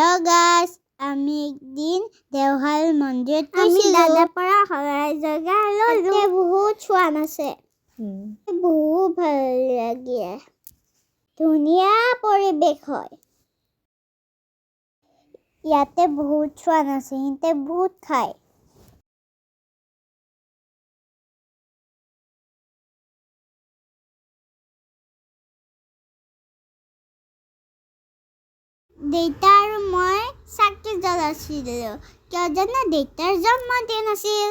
Hello গাছ আমি একদিন দেওশাল মন্দিৰত আমি গৈছিলোঁ দাদাৰ পৰা শৰাই জগা ল'লো বহুত চোৱান আছে বহুত ভাল লাগে ধুনীয়া পৰিৱেশ হয় ইয়াতে বহুত চোৱান আছে সিহঁতে বহুত খায় দেউতা আৰু মই চাকি জ্বলাইছিলোঁ কিয় জানা দেউতাৰ জন্মদিন আছিল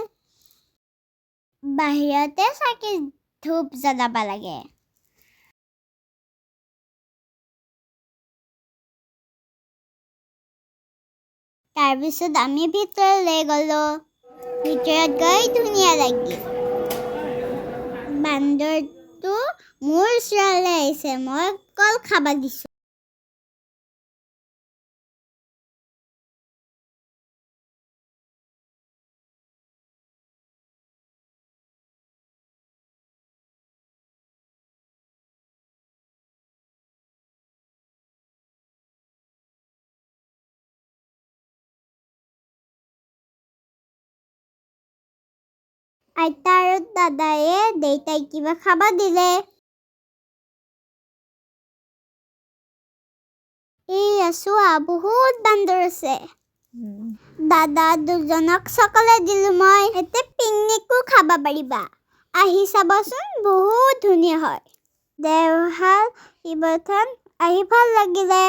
বাহিৰতে চাকি ধূপ জ্বলাব লাগে। তাৰপিছত আমি ভিতৰলৈ গ'লো। ভিতৰত গৈ ধুনীয়া লাগিল বান্দৰটো মোৰ ওচৰলৈ আহিছে, মই কল খাব দিছোঁ। আইতা আৰু দাদায়ে দেউতাই কিবা খাব দিলে। এই চোৱা বহুত বান্দৰ আছে। দাদা দুজনক চকলেট দিলোঁ মই এতিয়া পিকনিকো খাব পাৰিবা। আহি চাবচোন বহুত ধুনীয়া হয়। দেওশাল শিৱথান আহি ভাল লাগিলে।